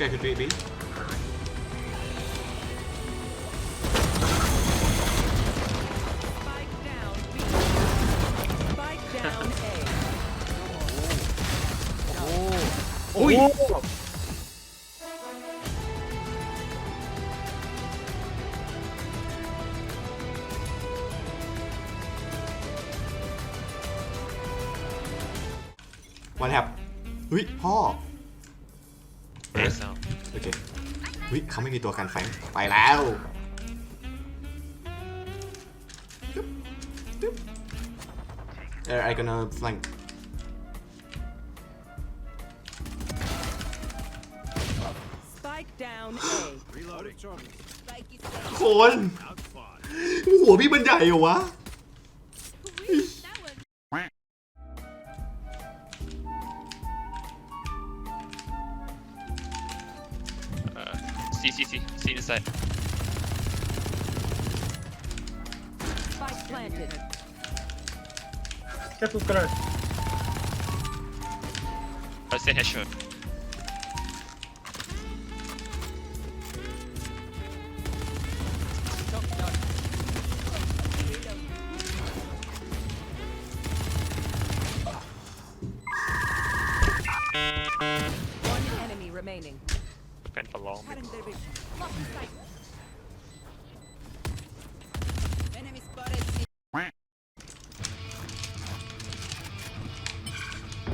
guy could be B. Spike down B. Spike down A. อุ้ย วันแฮปเฮ้ยพ่อ Yes, now. โอเคเฮ้ยเขาไม่มีตัวกันแฟงไปแล้ว They're I gonna flank Spike down A. คนหัวพี่มันใหญ่เหรอวะ side. Spike planted. Careful, Karan. I was in a shot. remaining. Friend for long. Cut in their vision.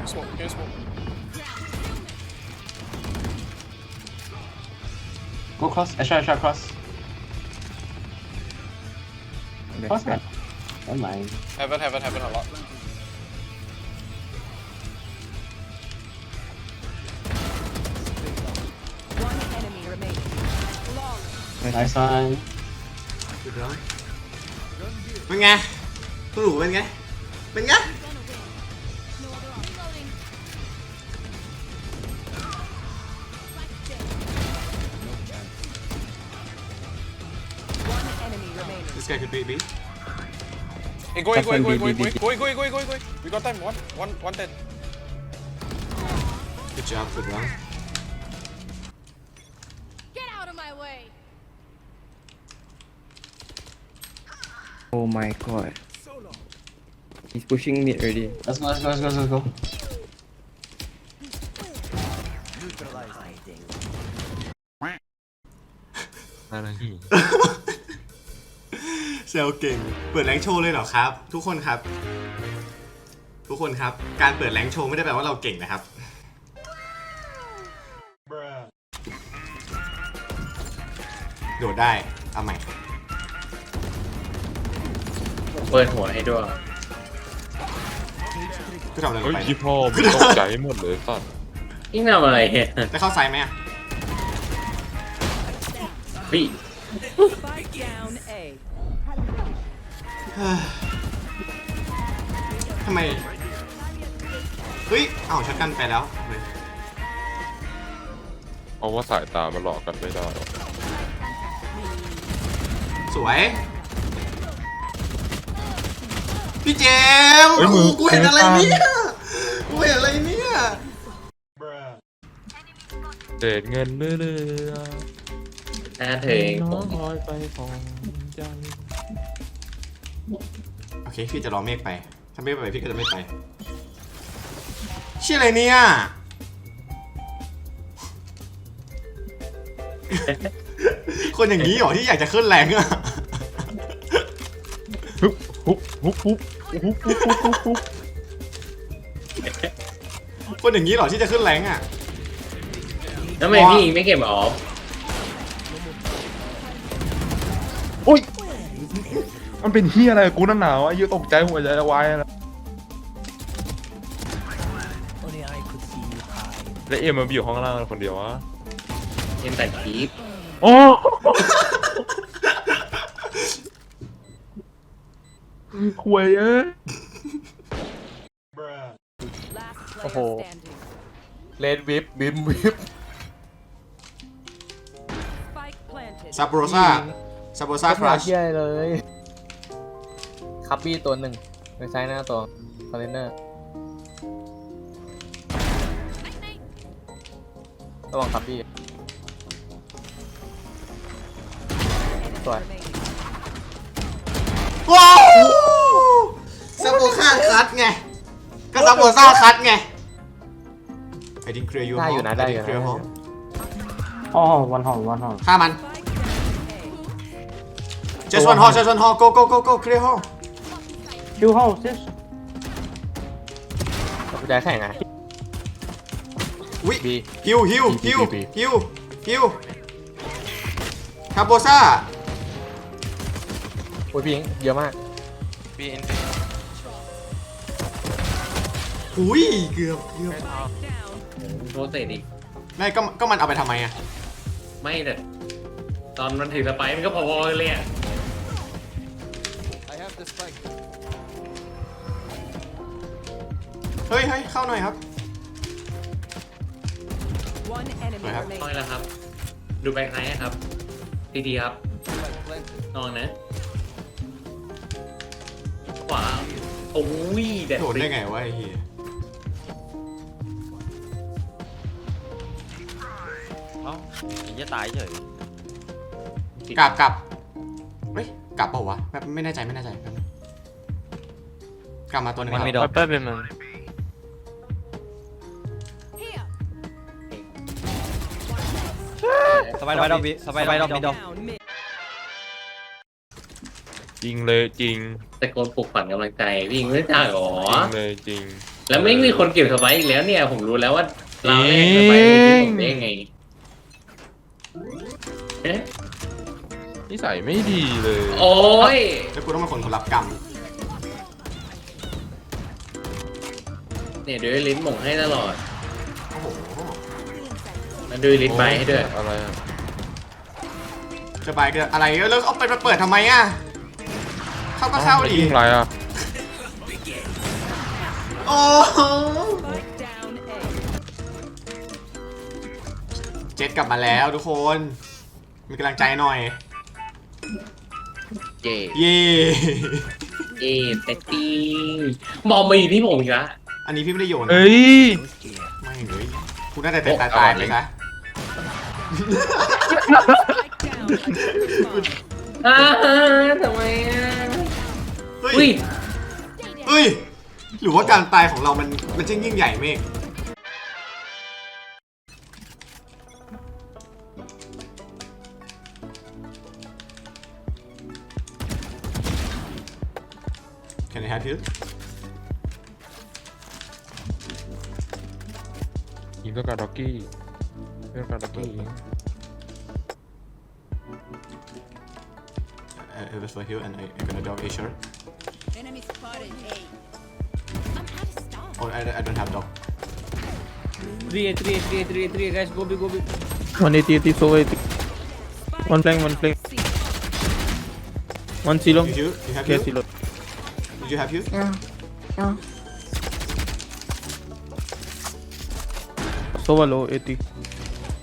Here's one, here's one. Go cross, eh, Asha, Asha, cross. Cross, man. Never mind. Heaven, heaven, heaven a lot. ป็นไงเป็นไง One enemy remaining. This guy could be B. Hey, go in, go in, go in, go in, B, go B, in, go in, go in, go in, go in, go in. We got time. One, one, one ten. Good job สุด Oh my god. He's pushing mid already. Let's go, let's go, let's go, let's go. เซลเก่ง เปิดแรงค์โชว์เลยเหรอครับ ทุกคนครับ ทุกคนครับ การเปิดแรงค์โชว์ไม่ได้แปลว่าเราเก่งนะครับ โดดได้ เอาใหม่ เปิดหัวให้ด้วยก็ทำอะไรลเฮ้งยไปยี่พ่อมึงตกใจหมดเลยสัตว์ยิ่งทำอะไรเนี่ยจะเข้าไซส์ไหมอะพี่ Spike down A. ทำไม เฮ้ยเอ้าชักกันไปแล้วเฮ้ยเพราะว่าสายตามันหลอกกันไม่ได้หรอกสวย พี่เจมส์โอ้โหกูเห็นอะไรเนี่ยกูเห็นอะไรเนี่ยเศษเงินเรื่อยหน้าเธอเองๆผน้อมยไปของใจโอเคพี่จะรอเมฆไป ถ้าเมฆไปพี่ก็จะไม่ไปเชี่ยอะไรเนี่ยคนอย่างนี้เหรอที่อยากจะขึ้นแรงอะ ฮุบฮุบฮุบฮุบ ฮุบฮุบฮุบฮุบฮุบคนอย่างนี้เหรอที่จะขึ้นแรงอะแล้วทำไมพี่ไม่เก็บออฟมันเป็นเฮียอะไรกับกูนั่นหนาวะยี่ตกใจหัวใจจะวายแล้วแล้วเอ็มมันอยู่ห้องล่างคนเดียววะยังแต่คลิปโอ้ หวยเอ้ยโอ้โห เลนวิบบิมวิบซาโปโรซาซาโปโรซาครัชเที่เลยคัปปี้ตัวหนึ่งไปใช้หน้าตัวคอนเทนเนอร์ระวังคับบี้สวยว้าาคัดไงก็ซับโบซ่าคัดไงไอ้ดิ้งเคลียร์ยูได้อยู่นะได้อยู่เคลียร์ฮอมอ๋อวันหองวันหองฆ่ามัน just one hall just one hall go go go go clear hall คิวห้องเจสกระจายแข่งไงวิบีฮิวฮิวฮิวฮิวฮิวคาโบซ่าโอ้ยพี่เยอะมาก B in หุยเกือบเกือบ Down. โรเตทอีกไม่ก็ก็มันเอาไปทำไมอะไม่แต่ตอนมันถือสไปร์มันก็พอๆกันเลยอะเฮ้ยเฮ้ยเข้าหน่อยครับ One enemy Wait, how- น้อย remaining. แล้วครับ ดูแบงค์ไนท์ครับ ดีดีครับนอนนะ ขวาโอ้ยแดดโดนได้ไงวะไอ้เหี้ย จะตายเฉยกลับกลับเฮ้ยกลับเปล่าวะแบบไม่แน่ใจไม่แน่ใจแป๊บนึงกลับมาตัวหนึงครับแป๊บเป็นมัน Here. สบายดอกบิสบายดอกบิดอก Down mid. จริงเลยจริงตะโกนปลุกฝันกำลังใจวิ่งไม่ได้หรอ จริงเลยจริง แล้วไม่มีคนเก็บสไปร์อีกแล้วเนี่ย ผมรู้แล้วว่า เราแลกสไปร์ที่ผมได้ไง นิสัยไม่ดีเลยโอ้ยแล้วกูต้องเป็นคนรับกรรมเนี่ยดูลิ้นหม่งให้ตลอดโอ้โหมาดูลิ้นไปให้ด้วยอะไรอะจะไปก็อะไรแล้วเอาไปมาเปิดทำไมอะเข้าก็เข้าดิยิงอะไรอะโอ้โห Spike down A. เจ็ดกลับมาแล้วทุกคน มีกำลังใจหน่อย เย่เย่เย่แต่ตีมองมาอยู่ที่ผมอีกละอันนี้พี่ไม่ได้โยนนะเอ้ยไม่เลยคุณน่าจะตายตายตายไปซะ Spike down. Respawn. อ้าทำไมอะเฮ้อุ้ยยเฮ้ยหรือว่าการตายของเรามันมันช่างยิ่งใหญ่เมฆ you? ยิงต้องการด็อกกี้ต้องการด็อกกี้ยิง Uh, it was for you and I, I'm gonna dog a shirt. Enemy spotted A. I'm out of stock. Oh, I, I don't have dog. 3 3 3 3 3 guys go big go big 180, so 80. One flank, one flank. One silo. Did you, you have Yes, you? silo. Did you have you? Yeah. yeah. So low, 80.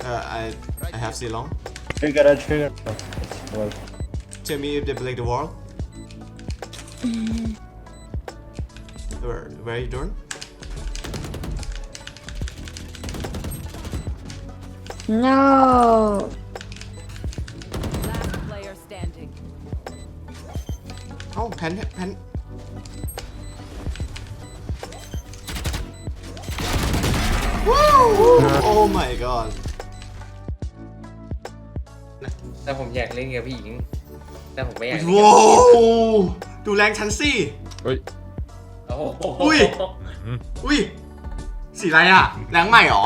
Uh, I I have Silong. Trigger, uh, trigger. Well, Tell me if they break the wall. Where, where are you doing? No. Last player standing. Oh, pen, pen. My god. แต่ผมอยากเล่นกับพี่หญิง แต่ผมไม่อยากเล่นกับว้าพี่หญิงวดูแรงฉันสิ เฮ้ยโอ้โหอุ้ย อุ้ย สีอะไรอะ แรงใหม่เหรอ